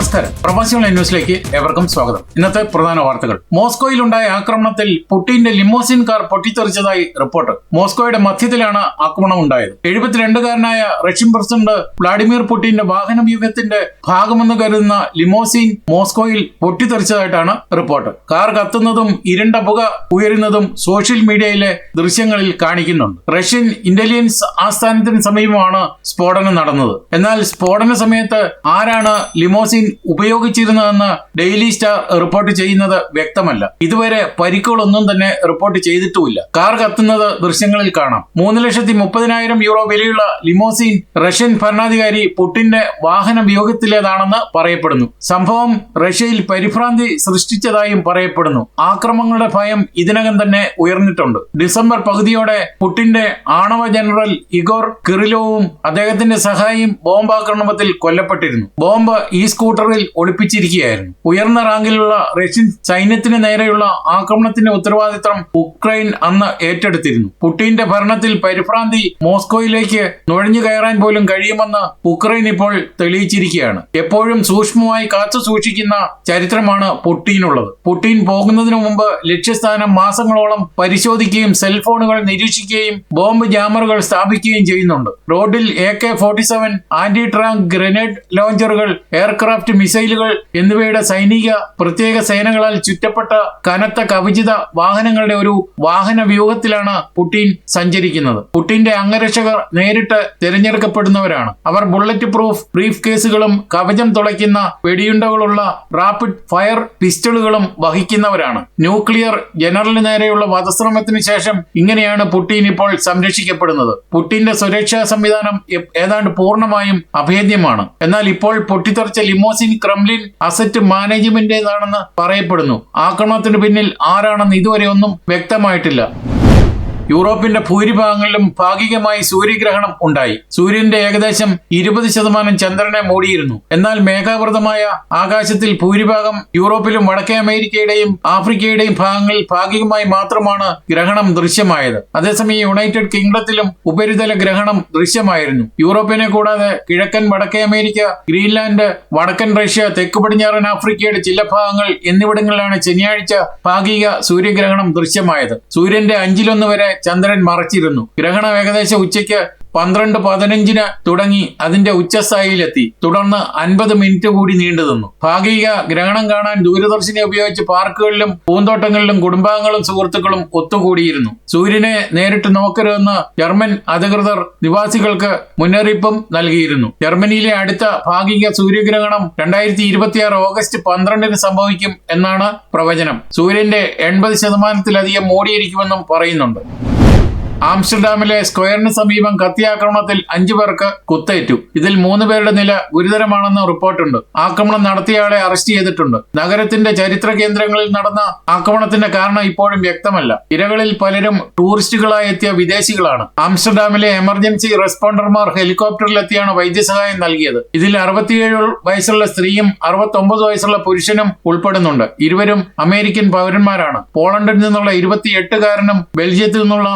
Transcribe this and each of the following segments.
നമസ്കാരം. പ്രവാസികൾ ന്യൂസിലേക്ക് ഏവർക്കും സ്വാഗതം. ഇന്നത്തെ പ്രധാന വാർത്തകൾ. മോസ്കോയിലുണ്ടായ ആക്രമണത്തിൽ പുട്ടിന്റെ ലിമോസിൻ കാർ പൊട്ടിത്തെറിച്ചതായി റിപ്പോർട്ട്. മോസ്കോയുടെ മധ്യത്തിലാണ് ആക്രമണം ഉണ്ടായത്. എഴുപത്തിരണ്ടുകാരനായ റഷ്യൻ പ്രസിഡന്റ് വ്ളാഡിമിർ പുട്ടിന്റെ വാഹന വ്യൂഹത്തിന്റെ ഭാഗമെന്ന് കരുതുന്ന ലിമോസിൻ മോസ്കോയിൽ പൊട്ടിത്തെറിച്ചതായിട്ടാണ് റിപ്പോർട്ട്. കാർ കത്തുന്നതും ഇരുണ്ട പുക ഉയരുന്നതും സോഷ്യൽ മീഡിയയിലെ ദൃശ്യങ്ങളിൽ കാണിക്കുന്നുണ്ട്. റഷ്യൻ ഇന്റലിജൻസ് ആസ്ഥാനത്തിന് സമീപമാണ് സ്ഫോടനം നടന്നത്. എന്നാൽ സ്ഫോടന സമയത്ത് ആരാണ് ലിമോസിൻ ഉപയോഗിച്ചിരുന്നതെന്ന് ഡെയിലി സ്റ്റാർ റിപ്പോർട്ട് ചെയ്യുന്നത് വ്യക്തമല്ല. ഇതുവരെ പരിക്കുകളൊന്നും തന്നെ റിപ്പോർട്ട് ചെയ്തിട്ടുമില്ല. കാർ കത്തുന്നത് ദൃശ്യങ്ങളിൽ കാണാം. മൂന്ന് ലക്ഷത്തി മുപ്പതിനായിരം യൂറോ വിലയുള്ള ലിമോസിൻ റഷ്യൻ ഭരണാധികാരി പുട്ടിന്റെ വാഹന വ്യൂഹത്തിലേതാണെന്ന് പറയപ്പെടുന്നു. സംഭവം റഷ്യയിൽ പരിഭ്രാന്തി സൃഷ്ടിച്ചതായും പറയപ്പെടുന്നു. ആക്രമങ്ങളുടെ ഭയം ഇതിനകം തന്നെ ഉയർന്നിട്ടുണ്ട്. ഡിസംബർ പകുതിയോടെ പുട്ടിന്റെ ആണവ ജനറൽ ഇഗോർ കിറിലോവും അദ്ദേഹത്തിന്റെ സഹായിയും ബോംബാക്രമണത്തിൽ കൊല്ലപ്പെട്ടിരുന്നു. ബോംബ് ഈ സ്കൂട്ടറിൽ ഒളിപ്പിച്ചിരിക്കുകയായിരുന്നു. ഉയർന്ന റാങ്കിലുള്ള റഷ്യൻ സൈന്യത്തിന് നേരെയുള്ള ആക്രമണത്തിന്റെ ഉത്തരവാദിത്തം ഉക്രൈൻ അന്ന് ഏറ്റെടുത്തിരുന്നു. പുട്ടിന്റെ ഭരണത്തിൽ പരിഭ്രാന്തി മോസ്കോയിലേക്ക് നുഴഞ്ഞു കയറാൻ പോലും കഴിയുമെന്ന് ഉക്രൈൻ ഇപ്പോൾ തെളിയിച്ചിരിക്കുകയാണ്. എപ്പോഴും സൂക്ഷ്മമായി കാത്തു സൂക്ഷിക്കുന്ന ചരിത്രമാണ് പുട്ടീനുള്ളത് പുട്ടീൻ പോകുന്നതിനു മുമ്പ് ലക്ഷ്യസ്ഥാനം മാസങ്ങളോളം പരിശോധിക്കുകയും സെൽഫോണുകൾ നിരീക്ഷിക്കുകയും ബോംബ് ജാമറുകൾ സ്ഥാപിക്കുകയും ചെയ്യുന്നുണ്ട്. റോഡിൽ A K forty seven anti tank grenade ലോഞ്ചറുകൾ aircraft മിസൈലുകൾ എന്നിവയുടെ സൈനിക പ്രത്യേക സേനകളാൽ ചുറ്റപ്പെട്ട കനത്ത കവചിത വാഹനങ്ങളുടെ ഒരു വാഹന വ്യൂഹത്തിലാണ് പുടിൻ സഞ്ചരിക്കുന്നത്. പുടിന്റെ അംഗരക്ഷകർ നേരിട്ട് തിരഞ്ഞെടുക്കപ്പെടുന്നവരാണ്. അവർ ബുള്ളറ്റ് പ്രൂഫ് ബ്രീഫ് കേസുകളും കവചം തുളയ്ക്കുന്ന വെടിയുണ്ടകളുള്ള റാപ്പിഡ് ഫയർ പിസ്റ്റളുകളും വഹിക്കുന്നവരാണ്. ന്യൂക്ലിയർ ജനറലിന് നേരെയുള്ള വധശ്രമത്തിന് ശേഷം ഇങ്ങനെയാണ് പുടിൻ ഇപ്പോൾ സംരക്ഷിക്കപ്പെടുന്നത്. പുടിന്റെ സുരക്ഷാ സംവിധാനം ഏതാണ്ട് പൂർണമായും അഭേദ്യമാണ്. എന്നാൽ ഇപ്പോൾ പൊട്ടിത്തെറിച്ച ലിമോസിൻ ക്രെംലിൻ അസറ്റ് മാനേജ്മെന്റേതാണെന്ന് പറയപ്പെടുന്നു. ആക്രമണത്തിന് പിന്നിൽ ആരാണെന്ന് ഇതുവരെ ഒന്നും വ്യക്തമായിട്ടില്ല. യൂറോപ്പിന്റെ ഭൂരിഭാഗങ്ങളിലും ഭാഗികമായി സൂര്യഗ്രഹണം ഉണ്ടായി. സൂര്യന്റെ ഏകദേശം ഇരുപത് ശതമാനം ചന്ദ്രനെ മൂടിയിരുന്നു. എന്നാൽ മേഘാവൃതമായ ആകാശത്തിൽ ഭൂരിഭാഗം യൂറോപ്പിലും വടക്കേ അമേരിക്കയുടെയും ആഫ്രിക്കയുടെയും ഭാഗങ്ങളിൽ ഭാഗികമായി മാത്രമാണ് ഗ്രഹണം ദൃശ്യമായത്. അതേസമയം യുണൈറ്റഡ് കിങ്ഡത്തിലും ഉപരിതല ഗ്രഹണം ദൃശ്യമായിരുന്നു. യൂറോപ്പിനെ കൂടാതെ കിഴക്കൻ വടക്കേ അമേരിക്ക ഗ്രീൻലാൻഡ് വടക്കൻ റഷ്യ തെക്ക് പടിഞ്ഞാറൻ ആഫ്രിക്കയുടെ ചില ഭാഗങ്ങൾ എന്നിവിടങ്ങളിലാണ് ശനിയാഴ്ച ഭാഗിക സൂര്യഗ്രഹണം ദൃശ്യമായത്. സൂര്യന്റെ അഞ്ചിലൊന്ന് വരെ ചന്ദ്രൻ മറച്ചിരുന്നു. ഗ്രഹണം ഏകദേശം ഉച്ചയ്ക്ക് പന്ത്രണ്ട് പതിനഞ്ചിന് തുടങ്ങി അതിന്റെ ഉച്ചസ്ഥായിയിലെത്തി. തുടർന്ന് അൻപത് മിനിറ്റ് കൂടി നീണ്ടു നിന്നു. ഭാഗിക ഗ്രഹണം കാണാൻ ദൂരദർശിനി ഉപയോഗിച്ച് പാർക്കുകളിലും പൂന്തോട്ടങ്ങളിലും കുടുംബാംഗങ്ങളും സുഹൃത്തുക്കളും ഒത്തുകൂടിയിരുന്നു. സൂര്യനെ നേരിട്ട് നോക്കരുതെന്ന് ജർമ്മൻ അധികൃതർ നിവാസികൾക്ക് മുന്നറിയിപ്പും നൽകിയിരുന്നു. ജർമ്മനിയിലെ അടുത്ത ഭാഗിക സൂര്യഗ്രഹണം രണ്ടായിരത്തി ഇരുപത്തിയാറ് ഓഗസ്റ്റ് പന്ത്രണ്ടിന് സംഭവിക്കും എന്നാണ് പ്രവചനം. സൂര്യന്റെ എൺപത് ശതമാനത്തിലധികം മോടിയിരിക്കുമെന്നും പറയുന്നുണ്ട്. ആംസ്റ്റർഡാമിലെ സ്ക്വയറിന് സമീപം കത്തിയാക്രമണത്തിൽ അഞ്ചു പേർക്ക് കുത്തേറ്റു. ഇതിൽ മൂന്ന് പേരുടെ നില ഗുരുതരമാണെന്ന് റിപ്പോർട്ടുണ്ട്. ആക്രമണം നടത്തിയയാളെ അറസ്റ്റ് ചെയ്തിട്ടുണ്ട്. നഗരത്തിന്റെ ചരിത്ര കേന്ദ്രങ്ങളിൽ നടന്ന ആക്രമണത്തിന്റെ കാരണം ഇപ്പോഴും വ്യക്തമല്ല. ഇരകളിൽ പലരും ടൂറിസ്റ്റുകളായി എത്തിയ വിദേശികളാണ്. ആംസ്റ്റർഡാമിലെ എമർജൻസി റെസ്പോണ്ടർമാർ ഹെലികോപ്റ്ററിലെത്തിയാണ് വൈദ്യസഹായം നൽകിയത്. ഇതിൽ അറുപത്തിയേഴ് വയസ്സുള്ള സ്ത്രീയും അറുപത്തൊമ്പത് വയസ്സുള്ള പുരുഷനും ഉൾപ്പെടുന്നുണ്ട്. ഇരുവരും അമേരിക്കൻ പൗരന്മാരാണ്. പോളണ്ടിൽ നിന്നുള്ള ഇരുപത്തിയെട്ടുകാരനും ബെൽജിയത്തിൽ നിന്നുള്ള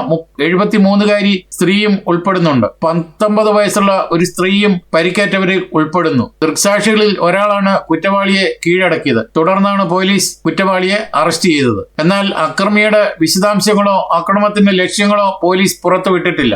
എഴുപത്തിമൂന്നുകാരി സ്ത്രീയും ഉൾപ്പെടുന്നുണ്ട്. പത്തൊമ്പത് വയസ്സുള്ള ഒരു സ്ത്രീയും പരിക്കേറ്റവരിൽ ഉൾപ്പെടുന്നു. ദൃക്സാക്ഷികളിൽ ഒരാളാണ് കുറ്റവാളിയെ കീഴടക്കിയത്. തുടർന്നാണ് പോലീസ് കുറ്റവാളിയെ അറസ്റ്റ് ചെയ്തത്. എന്നാൽ അക്രമിയുടെ വിശദാംശങ്ങളോ ആക്രമണത്തിന്റെ ലക്ഷ്യങ്ങളോ പോലീസ് പുറത്തുവിട്ടിട്ടില്ല.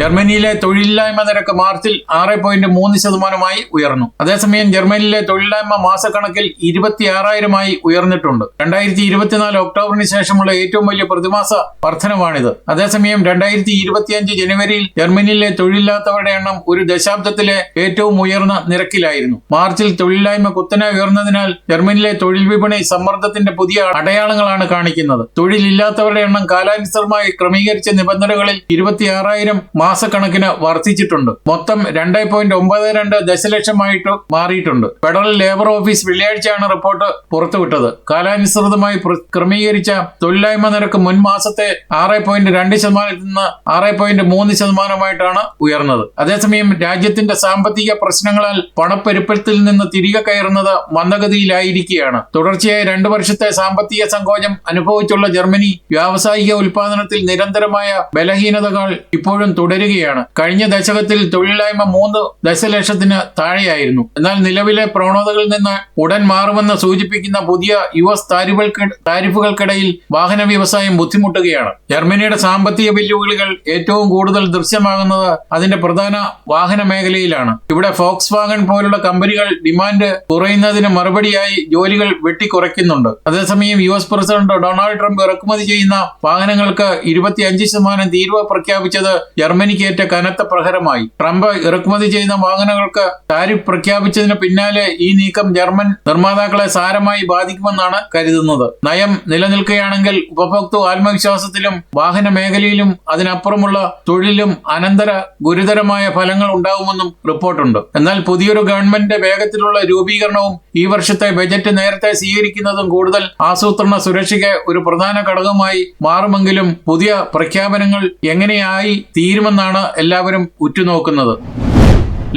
ജർമ്മനിയിലെ തൊഴിലില്ലായ്മ നിരക്ക് മാർച്ചിൽ ആറ് പോയിന്റ് മൂന്ന് ശതമാനമായി ഉയർന്നു. അതേസമയം ജർമ്മനിയിലെ തൊഴിലില്ലായ്മ മാസക്കണക്കിൽ ഇരുപത്തിയാറായിരമായി ഉയർന്നിട്ടുണ്ട്. രണ്ടായിരത്തി ഇരുപത്തിനാല് ഒക്ടോബറിന് ശേഷമുള്ള ഏറ്റവും വലിയ പ്രതിമാസ വർധനമാണിത് അതേസമയം രണ്ടായിരത്തി ഇരുപത്തിയഞ്ച് ജനുവരിയിൽ ജർമ്മനിയിലെ തൊഴിലില്ലാത്തവരുടെ എണ്ണം ഒരു ദശാബ്ദത്തിലെ ഏറ്റവും ഉയർന്ന നിരക്കിലായിരുന്നു. മാർച്ചിൽ തൊഴിലില്ലായ്മ കുത്തനെ ഉയർന്നതിനാൽ ജർമ്മനിയിലെ തൊഴിൽ വിപണി സമ്മർദ്ദത്തിന്റെ പുതിയ അടയാളങ്ങളാണ് കാണിക്കുന്നത്. തൊഴിലില്ലാത്തവരുടെ എണ്ണം കാലാനുസൃതമായി ക്രമീകരിച്ച നിബന്ധനകളിൽ ഇരുപത്തിയാറായിരം മാസക്കണക്കിന് വർദ്ധിച്ചിട്ടുണ്ട്. മൊത്തം രണ്ട് പോയിന്റ് ഒമ്പത് രണ്ട് ദശലക്ഷമായിട്ട് മാറിയിട്ടുണ്ട്. ഫെഡറൽ ലേബർ ഓഫീസ് വെള്ളിയാഴ്ചയാണ് റിപ്പോർട്ട് പുറത്തുവിട്ടത്. കാലാനുസൃതമായി ക്രമീകരിച്ച തൊഴിലില്ലായ്മ നിരക്ക് മുൻ മാസത്തെ ആറ് പോയിന്റ് രണ്ട് ശതമാനത്തിൽ നിന്ന് ആറ് പോയിന്റ് മൂന്ന് ശതമാനമായിട്ടാണ് ഉയർന്നത്. അതേസമയം രാജ്യത്തിന്റെ സാമ്പത്തിക പ്രശ്നങ്ങളാൽ പണപ്പെരുപ്പത്തിൽ നിന്ന് തിരികെ കയറുന്നത് മന്ദഗതിയിലായിരിക്കുകയാണ്. തുടർച്ചയായി രണ്ടു വർഷത്തെ സാമ്പത്തിക സങ്കോചം അനുഭവിച്ചുള്ള ജർമ്മനി വ്യാവസായിക ഉൽപാദനത്തിൽ നിരന്തരമായ ബലഹീനതകൾ ഇപ്പോഴും തുടരുകയാണ്. കഴിഞ്ഞ ദശകത്തിൽ തൊഴിലില്ലായ്മ മൂന്ന് ദശലക്ഷത്തിന് താഴെയായിരുന്നു. എന്നാൽ നിലവിലെ പ്രവണതകളിൽ നിന്ന് ഉടൻ മാറുമെന്ന് സൂചിപ്പിക്കുന്ന പുതിയ യു എസ് താരിഫുകൾക്കിടയിൽ വാഹന വ്യവസായം ബുദ്ധിമുട്ടുകയാണ്. ജർമ്മനിയുടെ സാമ്പത്തിക വെല്ലുവിളികൾ ഏറ്റവും കൂടുതൽ ദൃശ്യമാകുന്നത് അതിന്റെ പ്രധാന വാഹന മേഖലയിലാണ്. ഇവിടെ ഫോക്സ് വാഗൺ പോലുള്ള കമ്പനികൾ ഡിമാൻഡ് കുറയുന്നതിന് മറുപടിയായി ജോലികൾ വെട്ടിക്കുറയ്ക്കുന്നുണ്ട്. അതേസമയം U S president Donald Trump ഇറക്കുമതി ചെയ്യുന്ന വാഹനങ്ങൾക്ക് ഇരുപത്തിയഞ്ച് ശതമാനം തീരുവ പ്രഖ്യാപിച്ചത് ജർമ്മനിക്കേറ്റ കനത്ത പ്രഹരമായി. ട്രംപ് ഇറക്കുമതി ചെയ്യുന്ന വാഹനങ്ങൾക്ക് താരിഫ് പ്രഖ്യാപിച്ചതിന് പിന്നാലെ ഈ നീക്കം ജർമ്മൻ നിർമ്മാതാക്കളെ സാരമായി ബാധിക്കുമെന്നാണ് കരുതുന്നത്. നയം നിലനിൽക്കുകയാണെങ്കിൽ ഉപഭോക്തൃ ആത്മവിശ്വാസത്തിലും വാഹന മേഖലയിലും അതിനപ്പുറമുള്ള തൊഴിലും അനന്തര ഗുരുതരമായ ഫലങ്ങൾ ഉണ്ടാകുമെന്നും റിപ്പോർട്ടുണ്ട്. എന്നാൽ പുതിയൊരു ഗവൺമെന്റിന്റെ വേഗത്തിലുള്ള രൂപീകരണവും ഈ വർഷത്തെ ബജറ്റ് നേരത്തെ സ്വീകരിക്കുന്നതും കൂടുതൽ ആസൂത്രണ സുരക്ഷയ്ക്ക് ഒരു പ്രധാന ഘടകമായി മാറുമെങ്കിലും പുതിയ പ്രഖ്യാപനങ്ങൾ എങ്ങനെയായി തീരുമെന്നാണ് എല്ലാവരും ഉറ്റുനോക്കുന്നത്.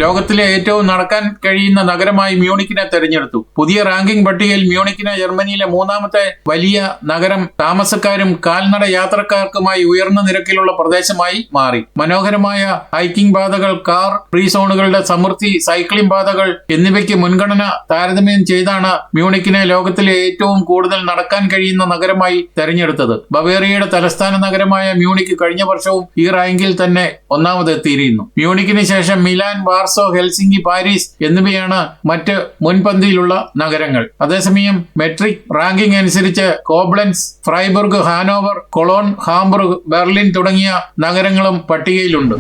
ലോകത്തിലെ ഏറ്റവും നടക്കാൻ കഴിയുന്ന നഗരമായി മ്യൂണിക്കിനെ തെരഞ്ഞെടുത്തു. പുതിയ റാങ്കിംഗ് പട്ടികയിൽ മ്യൂണിക്കിനെ ജർമ്മനിയിലെ മൂന്നാമത്തെ വലിയ നഗരം താമസക്കാരും കാൽനട യാത്രക്കാർക്കുമായി ഉയർന്ന നിരക്കിലുള്ള പ്രദേശമായി മാറി. മനോഹരമായ ഹൈക്കിംഗ് പാതകൾ കാർ ഫ്രീ സോണുകളുടെ സമൃദ്ധി സൈക്ലിംഗ് പാതകൾ എന്നിവയ്ക്ക് മുൻഗണന താരതമ്യം ചെയ്താണ് മ്യൂണിക്കിനെ ലോകത്തിലെ ഏറ്റവും കൂടുതൽ നടക്കാൻ കഴിയുന്ന നഗരമായി തെരഞ്ഞെടുത്തത്. ബവേറിയയുടെ തലസ്ഥാന നഗരമായ മ്യൂണിക്ക് കഴിഞ്ഞ വർഷവും ഈ റാങ്കിൽ തന്നെ ഒന്നാമതെത്തിയിരുന്നു. മ്യൂണിക്കിന് ശേഷം മിലാൻ വാർസോ ഹെൽസിംഗി പാരീസ് എന്നിവയാണ് മറ്റ് മുൻപന്തിയിലുള്ള നഗരങ്ങൾ. അതേസമയം മെട്രിക് റാങ്കിംഗ് അനുസരിച്ച് Koblenz Freiburg Hanover Cologne Hamburg Berlin തുടങ്ങിയ നഗരങ്ങളും പട്ടികയിലുണ്ട്.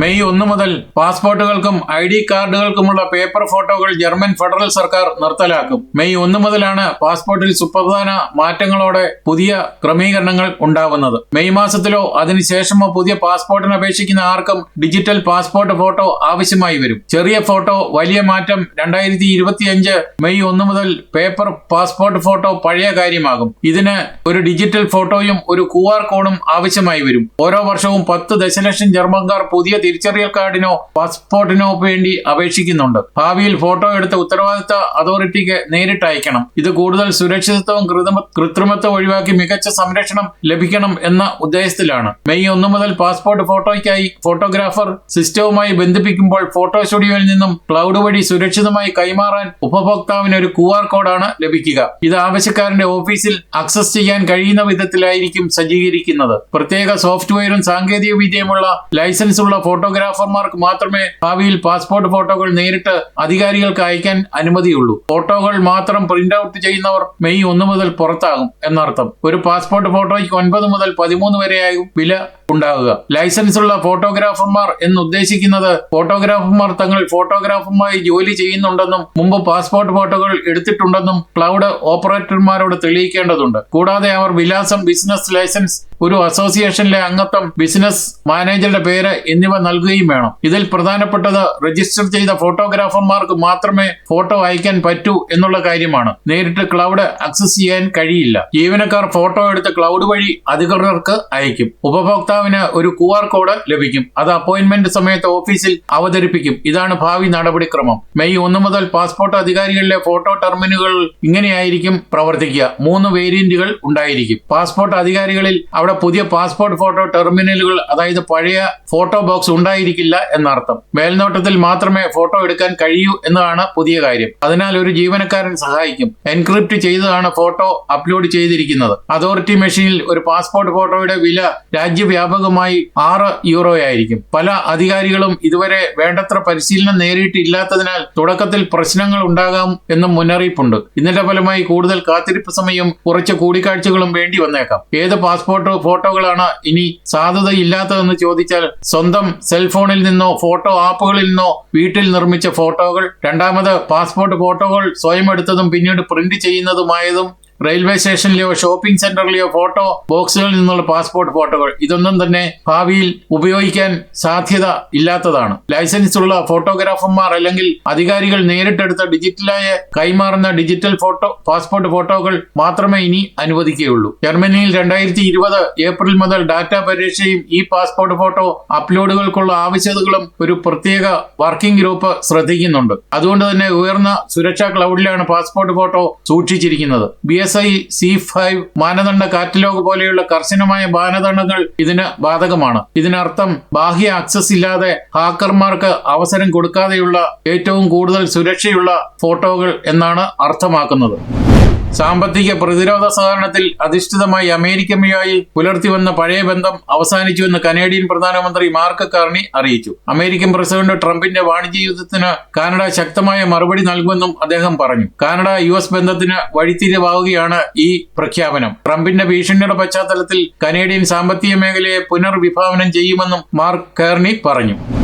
മെയ് ഒന്ന് മുതൽ പാസ്പോർട്ടുകൾക്കും ഐ ഡി കാർഡുകൾക്കുമുള്ള പേപ്പർ ഫോട്ടോകൾ ജർമ്മൻ ഫെഡറൽ സർക്കാർ നിർത്തലാക്കും. മെയ് ഒന്ന് മുതലാണ് പാസ്പോർട്ടിൽ സുപ്രധാന മാറ്റങ്ങളോടെ പുതിയ ക്രമീകരണങ്ങൾ ഉണ്ടാവുന്നത്. മെയ് മാസത്തിലോ അതിനുശേഷമോ പുതിയ പാസ്പോർട്ടിന് അപേക്ഷിക്കുന്ന ആർക്കും ഡിജിറ്റൽ പാസ്പോർട്ട് ഫോട്ടോ ആവശ്യമായി വരും. ചെറിയ ഫോട്ടോ വലിയ മാറ്റം രണ്ടായിരത്തി ഇരുപത്തിയഞ്ച് മെയ് ഒന്ന് മുതൽ പേപ്പർ പാസ്പോർട്ട് ഫോട്ടോ പഴയ കാര്യമാകും. ഇതിന് ഒരു ഡിജിറ്റൽ ഫോട്ടോയും ഒരു ക്യു ആർ കോഡും ആവശ്യമായി വരും. ഓരോ വർഷവും പത്ത് ദശലക്ഷം ജർമ്മൻകാർ പുതിയ തിരിച്ചറിയൽ കാർഡിനോ പാസ്പോർട്ടിനോ വേണ്ടി അപേക്ഷിക്കുന്നുണ്ട്. ഭാവിയിൽ ഫോട്ടോ എടുത്ത ഉത്തരവാദിത്ത അതോറിറ്റിക്ക് നേരിട്ട് അയക്കണം. ഇത് കൂടുതൽ സുരക്ഷിതത്വവും കൃത്രിമത്വം ഒഴിവാക്കി മികച്ച സംരക്ഷണം ലഭിക്കണം എന്ന ഉദ്ദേശത്തിലാണ്. മെയ് ഒന്ന് മുതൽ പാസ്പോർട്ട് ഫോട്ടോയ്ക്കായി ഫോട്ടോഗ്രാഫർ സിസ്റ്റവുമായി ബന്ധിപ്പിക്കുമ്പോൾ ഫോട്ടോ സ്റ്റുഡിയോയിൽ നിന്നും ക്ലൗഡ് വഴി സുരക്ഷിതമായി കൈമാറാൻ ഉപഭോക്താവിന് ഒരു ക്യു ആർ കോഡാണ് ലഭിക്കുക. ഇത് ആവശ്യക്കാരന്റെ ഓഫീസിൽ അക്സസ് ചെയ്യാൻ കഴിയുന്ന വിധത്തിലായിരിക്കും സജ്ജീകരിക്കുന്നത്. പ്രത്യേക സോഫ്റ്റ്വെയറും സാങ്കേതിക വിദ്യയുമുള്ള ലൈസൻസ് ഉള്ള ഫോട്ടോഗ്രാഫർമാർക്ക് മാത്രമേ ഭാവിയിൽ പാസ്പോർട്ട് ഫോട്ടോകൾ നേരിട്ട് അധികാരികൾക്ക് അയക്കാൻ അനുമതിയുള്ളൂ. ഫോട്ടോകൾ മാത്രം പ്രിന്റ് ഔട്ട് ചെയ്യുന്നവർ മെയ് ഒന്ന് മുതൽ പുറത്താകും എന്നർത്ഥം. ഒരു പാസ്പോർട്ട് ഫോട്ടോയ്ക്ക് ഒൻപത് മുതൽ പതിമൂന്ന് വരെയാകും വില ഉണ്ടാകുക. ലൈസൻസ് ഉള്ള ഫോട്ടോഗ്രാഫർമാർ എന്നുദ്ദേശിക്കുന്നത് ഫോട്ടോഗ്രാഫർമാർ തങ്ങൾ ഫോട്ടോഗ്രാഫർമായി ജോലി ചെയ്യുന്നുണ്ടെന്നും മുമ്പ് പാസ്പോർട്ട് ഫോട്ടോകൾ എടുത്തിട്ടുണ്ടെന്നും ക്ലൗഡ് ഓപ്പറേറ്റർമാരോട് തെളിയിക്കേണ്ടതുണ്ട്. കൂടാതെ അവർ വിലാസം ബിസിനസ് ലൈസൻസ് ഒരു അസോസിയേഷനിലെ അംഗത്വം ബിസിനസ് മാനേജറുടെ പേര് എന്നിവ നൽകുകയും വേണം. ഇതിൽ പ്രധാനപ്പെട്ടത് രജിസ്റ്റർ ചെയ്ത ഫോട്ടോഗ്രാഫർമാർക്ക് മാത്രമേ ഫോട്ടോ അയക്കാൻ പറ്റൂ എന്നുള്ള കാര്യമാണ്. നേരിട്ട് ക്ലൗഡ് ആക്സസ് ചെയ്യാൻ കഴിയില്ല. ജീവനക്കാർ ഫോട്ടോ എടുത്ത് ക്ലൗഡ് വഴി അധികൃതർക്ക് അയക്കും. ഉപഭോക്താവിന് ഒരു ക്യു ആർ കോഡ് ലഭിക്കും. അത് അപ്പോയിന്റ്മെന്റ് സമയത്ത് ഓഫീസിൽ അവതരിപ്പിക്കും. ഇതാണ് ഭാവി നടപടിക്രമം. മെയ് ഒന്ന് മുതൽ പാസ്പോർട്ട് അധികാരികളിലെ ഫോട്ടോ ടെർമിനലുകൾ ഇങ്ങനെയായിരിക്കും പ്രവർത്തിക്കുക. മൂന്ന് വേരിയന്റുകൾ ഉണ്ടായിരിക്കും. പാസ്പോർട്ട് അധികാരികളിൽ അവിടെ പുതിയ പാസ്പോർട്ട് ഫോട്ടോ ടെർമിനലുകൾ അതായത് പഴയ ഫോട്ടോ ബോക്സ് ഉണ്ടായിരിക്കില്ല എന്നർത്ഥം. മേൽനോട്ടത്തിൽ മാത്രമേ ഫോട്ടോ എടുക്കാൻ കഴിയൂ എന്നതാണ് പുതിയ കാര്യം. അതിനാൽ ഒരു ജീവനക്കാരൻ സഹായിക്കും. എൻക്രിപ്റ്റ് ചെയ്തതാണ് ഫോട്ടോ അപ്ലോഡ് ചെയ്തിരിക്കുന്നത്. അതോറിറ്റി മെഷീനിൽ ഒരു പാസ്പോർട്ട് ഫോട്ടോയുടെ വില രാജ്യവ്യാപകമായി ആറ് യൂറോ ആയിരിക്കും. പല അധികാരികളും ഇതുവരെ വേണ്ടത്ര പരിശീലനം നേരിട്ടില്ലാത്തതിനാൽ തുടക്കത്തിൽ പ്രശ്നങ്ങൾ ഉണ്ടാകാം എന്നും മുന്നറിയിപ്പുണ്ട്. ഇതിന്റെ ഫലമായി കൂടുതൽ കാത്തിരിപ്പ് സമയവും കുറച്ച് കൂടിക്കാഴ്ചകളും വേണ്ടി വന്നേക്കാം. ഏത് പാസ്പോർട്ട് ഫോട്ടോകളാണ് ഇനി സാധുതയില്ലാത്തതെന്ന് ചോദിച്ചാൽ സ്വന്തം സെൽഫോണിൽ നിന്നോ ഫോട്ടോ ആപ്പുകളിൽ നിന്നോ വീട്ടിൽ നിർമ്മിച്ച ഫോട്ടോകൾ രണ്ടാമത് പാസ്പോർട്ട് ഫോട്ടോകൾ സ്വയം എടുത്തതും പിന്നീട് പ്രിന്റ് ചെയ്യുന്നതുമായതും റെയിൽവേ സ്റ്റേഷനിലെയോ ഷോപ്പിംഗ് സെന്ററിലെയോ ഫോട്ടോ ബോക്സുകളിൽ നിന്നുള്ള പാസ്പോർട്ട് ഫോട്ടോകൾ ഇതൊന്നും തന്നെ ഭാവിയിൽ ഉപയോഗിക്കാൻ സാധ്യത ഇല്ലാത്തതാണ്. ലൈസൻസ് ഉള്ള ഫോട്ടോഗ്രാഫർമാർ അല്ലെങ്കിൽ അധികാരികൾ നേരിട്ടെടുത്ത ഡിജിറ്റലായ കൈമാറുന്ന ഡിജിറ്റൽ ഫോട്ടോ പാസ്പോർട്ട് ഫോട്ടോകൾ മാത്രമേ ഇനി അനുവദിക്കുകയുള്ളൂ. ജർമ്മനിയിൽ രണ്ടായിരത്തി ഇരുപത് ഏപ്രിൽ മുതൽ ഡാറ്റ പരീക്ഷയും ഈ പാസ്പോർട്ട് ഫോട്ടോ അപ്ലോഡുകൾക്കുള്ള ആവശ്യതകളും ഒരു പ്രത്യേക വർക്കിംഗ് ഗ്രൂപ്പ് ശ്രദ്ധിക്കുന്നുണ്ട്. അതുകൊണ്ട് തന്നെ ഉയർന്ന സുരക്ഷാ ക്ലൗഡിലാണ് പാസ്പോർട്ട് ഫോട്ടോ സൂക്ഷിച്ചിരിക്കുന്നത്. B S I C five മാനദണ്ഡ catalogue പോലെയുള്ള കർശനമായ മാനദണ്ഡങ്ങൾ ഇതിന് ബാധകമാണ്. ഇതിനർത്ഥം ബാഹ്യ ആക്സസ് ഇല്ലാതെ ഹാക്കർമാർക്ക് അവസരം കൊടുക്കാതെയുള്ള ഏറ്റവും കൂടുതൽ സുരക്ഷയുള്ള ഫോട്ടോകൾ എന്നാണ് അർത്ഥമാക്കുന്നത്. സാമ്പത്തിക പ്രതിരോധ സഹകരണത്തിൽ അധിഷ്ഠിതമായി അമേരിക്കയുമായി പുലർത്തി വന്ന പഴയ ബന്ധം അവസാനിച്ചുവെന്ന് കനേഡിയൻ പ്രധാനമന്ത്രി മാർക്ക് കാർണി അറിയിച്ചു. അമേരിക്കൻ പ്രസിഡന്റ് ട്രംപിന്റെ വാണിജ്യ യുദ്ധത്തിന് കാനഡ ശക്തമായ മറുപടി നൽകുമെന്നും അദ്ദേഹം പറഞ്ഞു. കാനഡ യു എസ് ബന്ധത്തിന് വഴിത്തിരിവാകുകയാണ് ഈ പ്രഖ്യാപനം. ട്രംപിന്റെ ഭീഷണിയുടെ പശ്ചാത്തലത്തിൽ കനേഡിയൻ സാമ്പത്തിക മേഖലയെ പുനർവിഭാവനം ചെയ്യുമെന്നും മാർക്ക് കാർണി പറഞ്ഞു.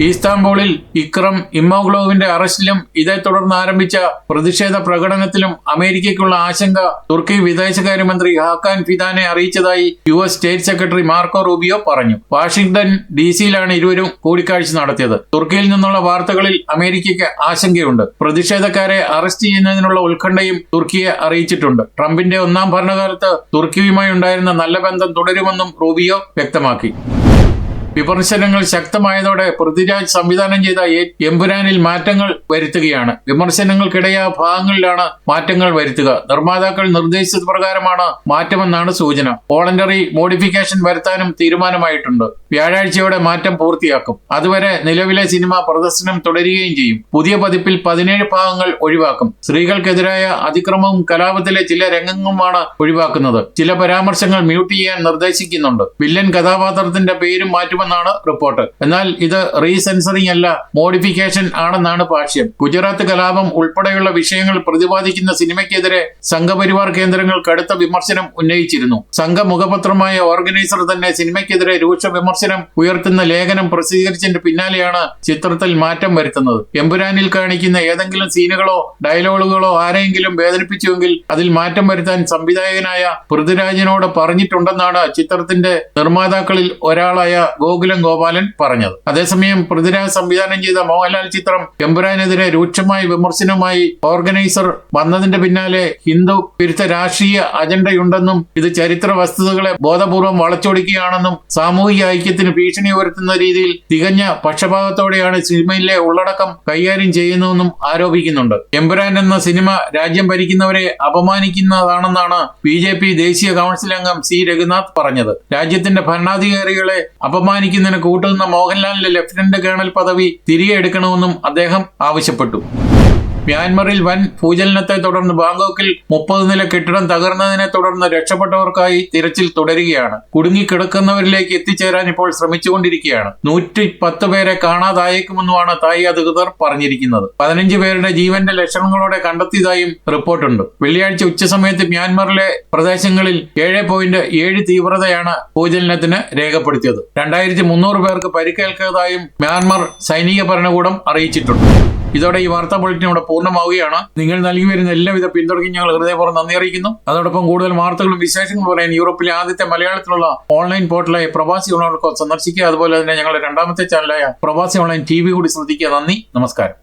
ഈസ്താംബൂളിൽ ഇക്രം ഇമ്മോഗ്ലോവിന്റെ അറസ്റ്റിലും ഇതേ തുടർന്ന് ആരംഭിച്ച പ്രതിഷേധ പ്രകടനത്തിലും അമേരിക്കയ്ക്കുള്ള ആശങ്ക തുർക്കി വിദേശകാര്യമന്ത്രി ഹാക്കാൻ ഫിദാനെ അറിയിച്ചതായി U S state secretary Marco Rubio പറഞ്ഞു. വാഷിംഗ്ടൺ ഡി സിയിലാണ് ഇരുവരും കൂടിക്കാഴ്ച നടത്തിയത്. തുർക്കിയിൽ നിന്നുള്ള വാർത്തകളിൽ അമേരിക്കയ്ക്ക് ആശങ്കയുണ്ട്. പ്രതിഷേധക്കാരെ അറസ്റ്റ് ചെയ്യുന്നതിനുള്ള ഉത്കണ്ഠയും തുർക്കിയെ അറിയിച്ചിട്ടുണ്ട്. ട്രംപിന്റെ ഒന്നാം ഭരണകാലത്ത് തുർക്കിയുമായി ഉണ്ടായിരുന്ന നല്ല ബന്ധം തുടരുമെന്നും റൂബിയോ വ്യക്തമാക്കി. വിമർശനങ്ങൾ ശക്തമായതോടെ പൃഥ്വിരാജ് സംവിധാനം ചെയ്ത എമ്പുരാനിൽ മാറ്റങ്ങൾ വരുത്തുകയാണ്. വിമർശനങ്ങൾക്കിടയായ ഭാഗങ്ങളിലാണ് മാറ്റങ്ങൾ വരുത്തുക. നിർമ്മാതാക്കൾ നിർദ്ദേശിച്ചത് പ്രകാരമാണ് മാറ്റമെന്നാണ് സൂചന. വോളണ്ടറി മോഡിഫിക്കേഷൻ വരുത്താനും തീരുമാനമായിട്ടുണ്ട്. വ്യാഴാഴ്ചയോടെ മാറ്റം പൂർത്തിയാക്കും. അതുവരെ നിലവിലെ സിനിമ പ്രദർശനം തുടരുകയും ചെയ്യും. പുതിയ പതിപ്പിൽ പതിനേഴ് ഭാഗങ്ങൾ ഒഴിവാക്കും. സ്ത്രീകൾക്കെതിരായ അതിക്രമവും കലാപത്തിലെ ചില രംഗങ്ങളുമാണ് ഒഴിവാക്കുന്നത്. ചില പരാമർശങ്ങൾ മ്യൂട്ട് ചെയ്യാൻ നിർദ്ദേശിക്കുന്നുണ്ട്. വില്ലൻ കഥാപാത്രത്തിന്റെ പേരും മാറ്റുമെന്നാണ് റിപ്പോർട്ട്. എന്നാൽ ഇത് റീസെൻസറിംഗ് അല്ല മോഡിഫിക്കേഷൻ ആണെന്നാണ് ഭാഷ്യം. ഗുജറാത്ത് കലാപം ഉൾപ്പെടെയുള്ള വിഷയങ്ങൾ പ്രതിപാദിക്കുന്ന സിനിമയ്ക്കെതിരെ സംഘപരിവാർ കേന്ദ്രങ്ങൾ കടുത്ത വിമർശനം ഉന്നയിച്ചിരുന്നു. സംഘ മുഖപത്രമായ ഓർഗനൈസർ തന്നെ സിനിമയ്ക്കെതിരെ രൂക്ഷ വിമർശനം ഉയർത്തുന്ന ലേഖനം പ്രസിദ്ധീകരിച്ചതിന്റെ പിന്നാലെയാണ് ചിത്രത്തിൽ മാറ്റം വരുത്തുന്നത്. എമ്പുരാനിൽ കാണിക്കുന്ന ഏതെങ്കിലും സീനുകളോ ഡയലോഗുകളോ ആരെങ്കിലും വേദനിപ്പിച്ചുവെങ്കിൽ അതിൽ മാറ്റം വരുത്താൻ സംവിധായകനായ പൃഥ്വിരാജിനോട് പറഞ്ഞിട്ടുണ്ടെന്നാണ് ചിത്രത്തിന്റെ നിർമ്മാതാക്കളിൽ ഒരാളായ ഗോകുലം ഗോപാലൻ പറഞ്ഞത്. അതേസമയം പൃഥ്വിരാജ് സംവിധാനം ചെയ്ത മോഹൻലാൽ ചിത്രം എമ്പുരാനെതിരെ രൂക്ഷമായി വിമർശനവുമായി ഓർഗനൈസർ വന്നതിന്റെ പിന്നാലെ ഹിന്ദു വിരുദ്ധ രാഷ്ട്രീയ അജണ്ടയുണ്ടെന്നും ഇത് ചരിത്ര വസ്തുതകളെ ബോധപൂർവം വളച്ചൊടിക്കുകയാണെന്നും സാമൂഹിക ഐക്യത്തിന് ഭീഷണി ഉയർത്തുന്ന രീതിയിൽ തികഞ്ഞ പക്ഷപാതത്തോടെയാണ് സിനിമയിലെ ഉള്ളടക്കം കൈകാര്യം ചെയ്യുന്നതെന്നും ആരോപിക്കുന്നുണ്ട്. എമ്പുരാൻ എന്ന സിനിമ രാജ്യം ഭരിക്കുന്നവരെ അപമാനിക്കുന്നതാണെന്നാണ് ബി ജെ പി ദേശീയ കൗൺസിൽ അംഗം സി രഘുനാഥ് പറഞ്ഞത്. രാജ്യത്തിന്റെ ഭരണാധികാരികളെ അപമാനിക്കുന്നതിന് കൂട്ടുനിന്ന മോഹൻലാലിന്റെ ലഫ്റ്റനന്റ് കേണൽ പദവി തിരികെ എടുക്കണമെന്നും അദ്ദേഹം ആവശ്യപ്പെട്ടു. മ്യാൻമറിൽ വൻ ഭൂചലനത്തെ തുടർന്ന് ബാങ്കോക്കിൽ മുപ്പത് നില കെട്ടിടം തകർന്നതിനെ തുടർന്ന് രക്ഷപ്പെട്ടവർക്കായി തിരച്ചിൽ തുടരുകയാണ്. കുടുങ്ങിക്കിടക്കുന്നവരിലേക്ക് എത്തിച്ചേരാൻ ഇപ്പോൾ ശ്രമിച്ചുകൊണ്ടിരിക്കുകയാണ്. നൂറ്റി പത്ത് പേരെ കാണാതായേക്കുമെന്നുമാണ് തായ് അധികൃതർ പറഞ്ഞിരിക്കുന്നത്. പതിനഞ്ച് പേരുടെ ജീവന്റെ ലക്ഷണങ്ങളോടെ കണ്ടെത്തിയതായും റിപ്പോർട്ടുണ്ട്. വെള്ളിയാഴ്ച ഉച്ചസമയത്ത് മ്യാൻമറിലെ പ്രദേശങ്ങളിൽ ഏഴ് പോയിന്റ് ഏഴ് തീവ്രതയാണ് ഭൂചലനത്തിന് രേഖപ്പെടുത്തിയത്. രണ്ടായിരത്തി മുന്നൂറ് പേർക്ക് പരിക്കേൽക്കുന്നതായും മ്യാൻമർ സൈനിക ഭരണകൂടം അറിയിച്ചിട്ടുണ്ട്. ഇതോടെ ഈ വാർത്താ ബുള്ളറ്റിൻ ഇവിടെ പൂർണമാവുകയാണ്. നിങ്ങൾ നൽകി വരുന്ന എല്ലാവിധ പിന്തുണയ്ക്കും ഞങ്ങൾ ഹൃദയപൂർവം നന്ദി അറിയിക്കുന്നു. അതോടൊപ്പം കൂടുതൽ വാർത്തകളും വിശേഷങ്ങളും പറയാൻ യൂറോപ്പിലെ ആദ്യത്തെ മലയാളത്തിലുള്ള ഓൺലൈൻ പോർട്ടലായ പ്രവാസി ഓൺലൈൻ സന്ദർശിക്കുക. അതുപോലെ തന്നെ ഞങ്ങളുടെ രണ്ടാമത്തെ ചാനലായ പ്രവാസി ഓൺലൈൻ ടി കൂടി ശ്രദ്ധിക്കുക. നന്ദി. നമസ്കാരം.